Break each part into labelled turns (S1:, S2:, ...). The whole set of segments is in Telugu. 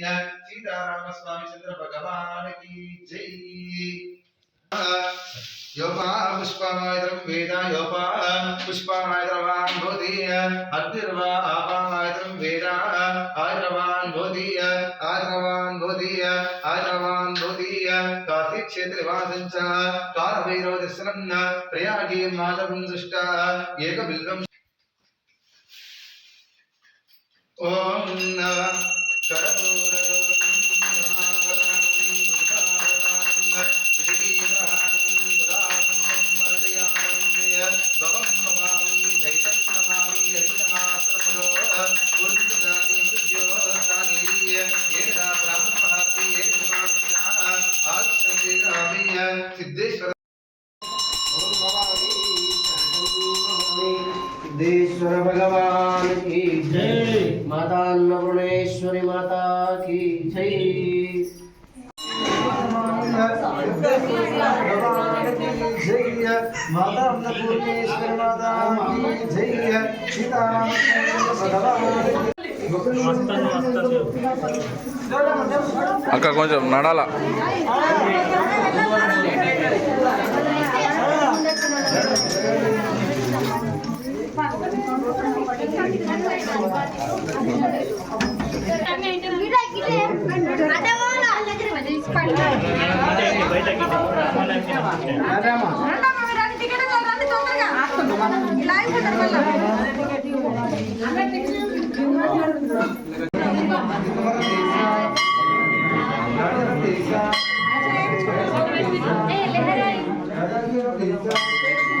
S1: सीताराम स्वामी चंद्र भगवान की जय योपा पुष्पमायतरं वेद योपा पुष्पमायतरवान् भवति अग्निर्वा आपामायतरं वेद आयतरवान् भवति आयतरवान् भवति आयतरवान् भवति काशीक्षेत्रवासं च कालभैरवदर्शनं प्रयागे माधवं दृष्टा एकबिल्वं ॐ नमः షడభూరరు
S2: అక్క కొంచెం నడాల Gracias.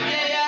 S2: Yeah.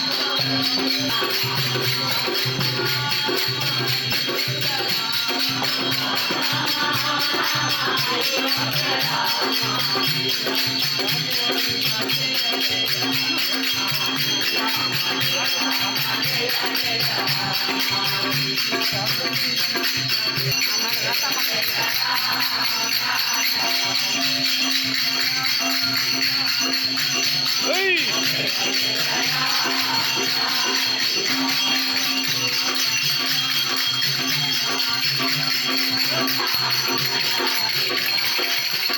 S2: Thank you. Hey!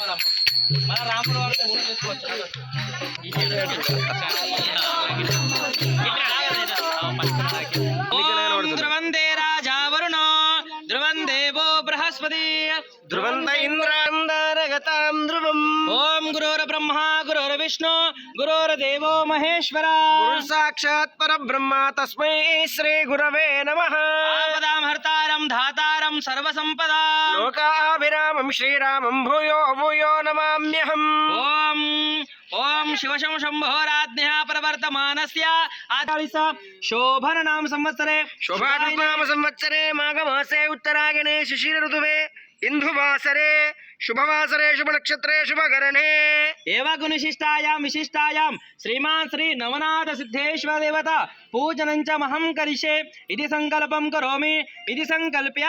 S2: మన రాముడు వారితో ఊరు చేసుకోవచ్చు ఓం विष्णु गुरोर्देव महेश्वरा। गुरु
S3: साक्षात् परब्रह्म तस्म श्री गुरव नम। हर्ता
S2: धाता धातारं सर्वसम्पदा। श्रीरामं
S3: भूयो भूयो नमाम्यहम्। ॐ ओम
S2: शिव शम शंभोराज्ञ प्रवर्तमान शोभन नाम संवत्सरे। शोभानाम संवत्सरे
S3: माघ मासे उत्तरायणे शिशिर ऋतुवे इंदुवासरे ఇంధువాసరే శుభవాసరే శుభనక్షత్రే శుభకరణే
S2: ఏవగునిశిష్టాయాం విశిష్టాయాం శ్రీమాన్ శ్రీ నవనాథ సిద్ధేశ్వర దేవత పూజనం చ మహం కరిషే ఇది సంకల్పం కరోమి ఇది సంకల్ప్య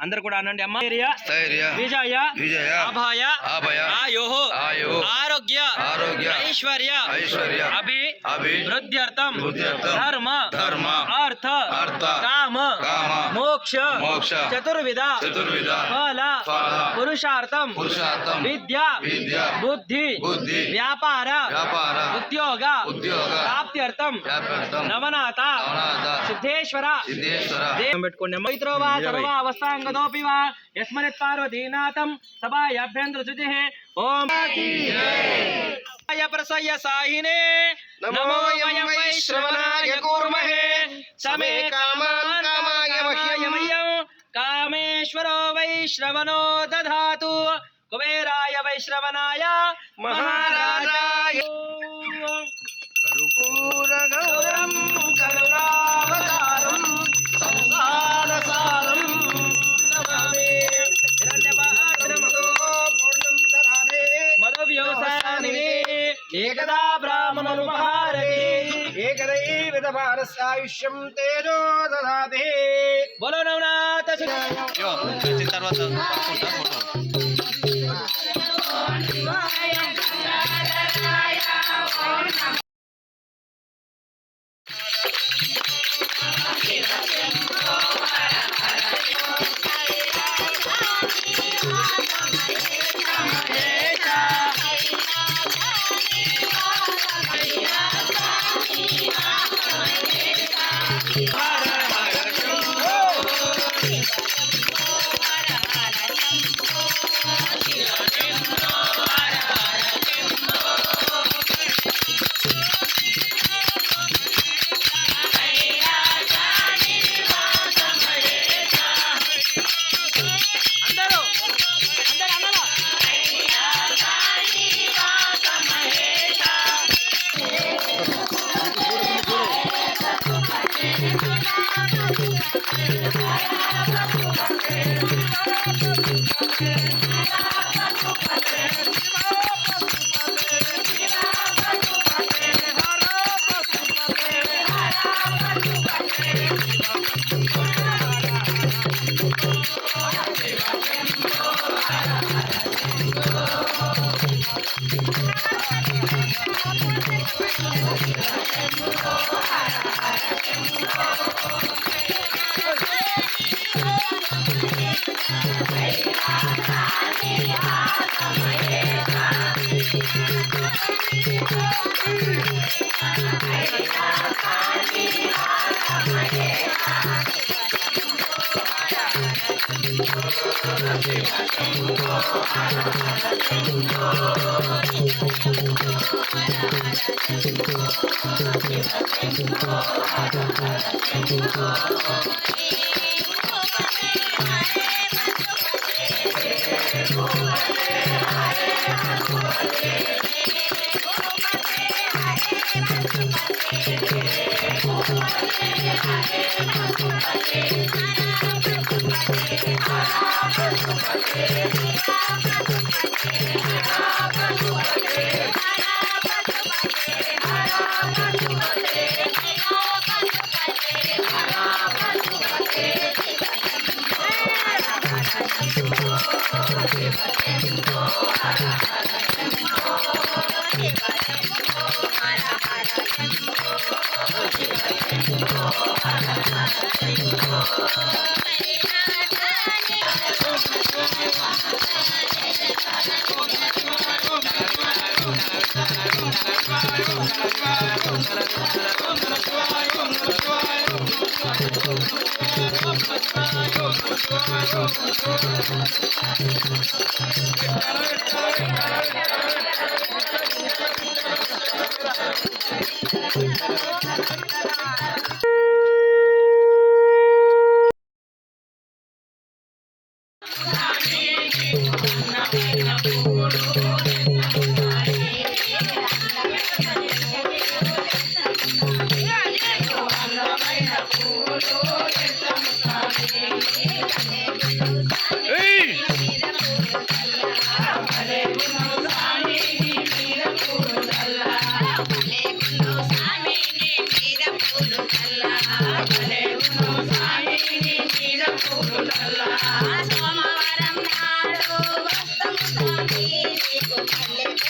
S2: అందరు కూడా అనండి అమ్మ
S4: స్థైర్య
S2: విజయ
S4: విజయ
S2: అభయ
S4: అభయ
S2: ఆయో
S4: ఆయో
S2: ఆరోగ్య
S4: ఆరోగ్య
S2: ఐశ్వర్య
S4: ఐశ్వర్య
S2: అభి
S4: అభి
S2: వృద్ధ్యర్థం
S4: వృద్ధ్యర్థం
S2: ధర్మ
S4: ధర్మ
S2: అర్థ
S4: అర్థ
S2: కామ
S4: కామ
S2: మోక్ష
S4: మోక్ష
S2: చతుర్విధ
S4: చతుర్విధ
S2: ఫల
S4: ఫల
S2: పురుషార్థం पुरुषार्थम पुरुषार्थम विद्या विद्या। बुद्धि बुद्धि। व्यापार। व्यापार। उद्योग। उद्योग। प्राप्त्यर्थम प्राप्त्यर्थम नवनाथा
S3: सिद्धेश्वर। सिद्धेश्वर। अंबेडकर मित्रो वा सर्व अवस्थांगदोपि पार्वतीनाथम
S2: सभा अभ्यंत्र सुजि ओम साहिने। नमो
S3: यम
S2: वैश्रवणाय
S3: कुर्महे। समे कामान कामाय मह्यम। कामेश्वरो वैश्रवणो
S2: दधातु। कुबेराय वैश्रवणाय महाराजाय।
S3: ఏకదైవిధమానసాయుష్యం తేజో దదాతే
S2: బోలో నవనాథ
S5: సోమవారం 이해 가. Thank you.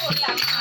S5: For.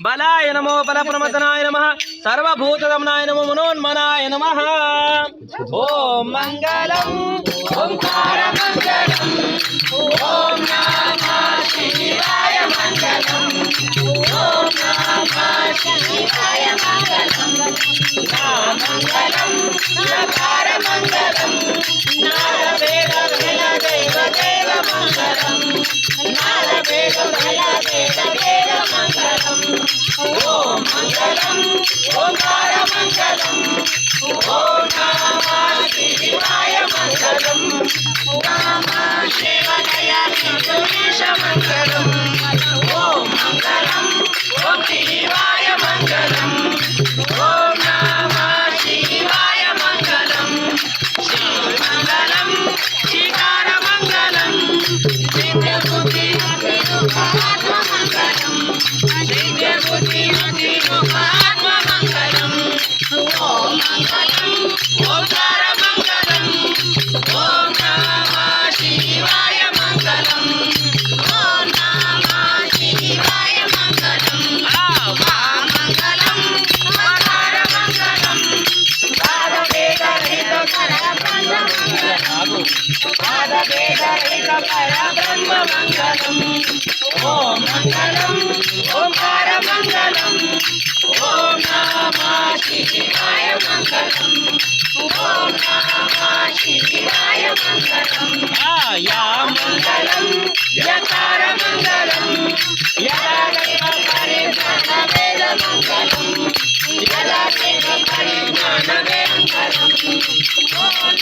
S3: బలాయ నమో బల ప్రమదనాయ నమ.
S2: सर्वभूतगमनाय नमो मनोन्मनाय नमः। ॐ मङ्गलम् ओङ्कारमङ्गलम् ॐ नमः शिवाय मङ्गलम् ॐ नमः शिवाय मङ्गलम् मङ्गलम् नकारमङ्गलम् नारवेद भय देव देव मङ्गलम् नारवेद भय देव మంగళం ఓంకార మంగళం. ఓ నమ శివాయ మంగళం నమ మంగళం మంగళం శివాయ మంగళం. బ్రహ్మ మంగళం ఓం మంగళం ఓంకార మంగళం ఓం నమ శివాయ మంగళం ఓం నమ శివాయ మంగళం యా మంగళం యకార మంగళం యదా దేవ పరిజ్ఞాన వేద మంగళం యదా దేవ పరిజ్ఞాన వేద మంగళం ఓం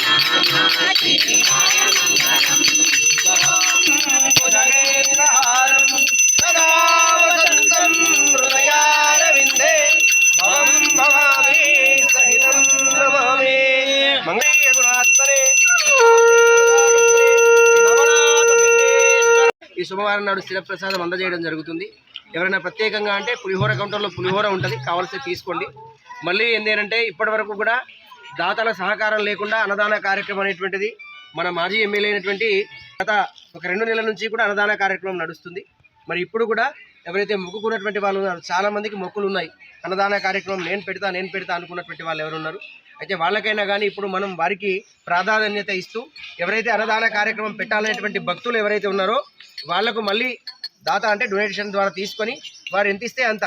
S2: నమ శివాయ మంగళం
S3: సోమవారం నాడు స్థిరప్రసాదం అందజేయడం జరుగుతుంది. ఎవరైనా ప్రత్యేకంగా అంటే పులిహోర కౌంటర్లో పులిహోర ఉంటుంది కావాల్సి తీసుకోండి. మళ్ళీ ఏంటంటే ఇప్పటి వరకు కూడా దాతల సహకారం లేకుండా అన్నదాన కార్యక్రమం అనేటువంటిది మన మాజీ ఎమ్మెల్యే అయినటువంటి గత ఒక రెండు నెలల నుంచి కూడా అన్నదాన కార్యక్రమం నడుస్తుంది. మరి ఇప్పుడు కూడా ఎవరైతే మొక్కుకున్నటువంటి వాళ్ళు ఉన్నారు చాలామందికి మొక్కులు ఉన్నాయి. అన్నదాన కార్యక్రమం నేను పెడతా నేను పెడతా అనుకున్నటువంటి వాళ్ళు ఎవరున్నారు అయితే వాళ్ళకైనా కానీ ఇప్పుడు మనం వారికి ప్రాధాన్యత ఇస్తూ ఎవరైతే అన్నదాన కార్యక్రమం పెట్టాలనేటువంటి భక్తులు ఎవరైతే ఉన్నారో వాళ్ళకు మళ్ళీ దాత అంటే డొనేషన్ ద్వారా తీసుకొని వారు ఎంత ఇస్తే అంత.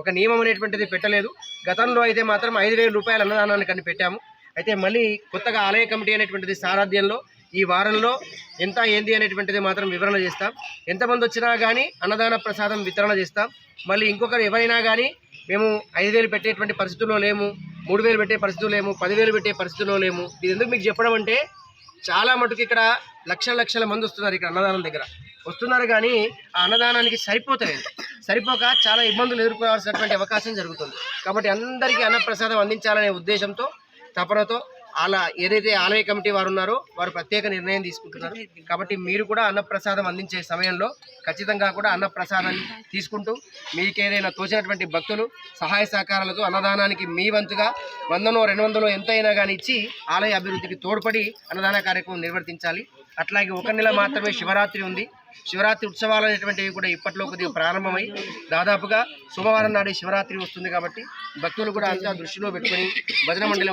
S3: ఒక నియమం అనేటువంటిది పెట్టలేదు. గతంలో అయితే మాత్రం ఐదు వేల రూపాయల అన్నదానానికి అని పెట్టాము. అయితే మళ్ళీ కొత్తగా ఆలయ కమిటీ అనేటువంటిది సారథ్యంలో ఈ వారంలో ఎంత ఏంది అనేటువంటిది మాత్రం వివరణ చేస్తాం. ఎంతమంది వచ్చినా కానీ అన్నదాన ప్రసాదం వితరణ చేస్తాం. మళ్ళీ ఇంకొకరు ఎవరైనా కానీ మేము ఐదు వేలు పెట్టేటువంటి పరిస్థితుల్లో లేము మూడు వేలు పెట్టే పరిస్థితులు లేము పదివేలు పెట్టే పరిస్థితుల్లో లేము. ఇది ఎందుకు మీకు చెప్పడం అంటే చాలా మటుకు ఇక్కడ లక్షల లక్షల మంది వస్తున్నారు ఇక్కడ అన్నదానం దగ్గర. వస్తున్నారు కానీ ఆ అన్నదానానికి సరిపోతలేదు. సరిపోక చాలా ఇబ్బందులు ఎదుర్కోవాల్సినటువంటి అవకాశం జరుగుతుంది. కాబట్టి అందరికీ అన్నప్రసాదం అందించాలనే ఉద్దేశంతో తపనతో అలా ఏదైతే ఆలయ కమిటీ వారు ఉన్నారో వారు ప్రత్యేక నిర్ణయం తీసుకుంటున్నారు. కాబట్టి మీరు కూడా అన్నప్రసాదం అందించే సమయంలో ఖచ్చితంగా కూడా అన్నప్రసాదాన్ని తీసుకుంటూ మీకు ఏదైనా తోచినటువంటి భక్తులు సహాయ సహకారాలతో అన్నదానానికి మీ వంతుగా వందనో రెండు వందలో ఎంతైనా కానీ ఇచ్చి ఆలయ అభివృద్ధికి తోడ్పడి అన్నదాన కార్యక్రమం నిర్వర్తించాలి. అట్లాగే ఒక నెల మాత్రమే శివరాత్రి ఉంది. శివరాత్రి ఉత్సవాలు అనేటువంటివి కూడా ఇప్పట్లో కొద్దిగా ప్రారంభమై దాదాపుగా సోమవారం నాడు శివరాత్రి వస్తుంది కాబట్టి భక్తులు కూడా అంతా దృష్టిలో పెట్టుకొని భజన మండలి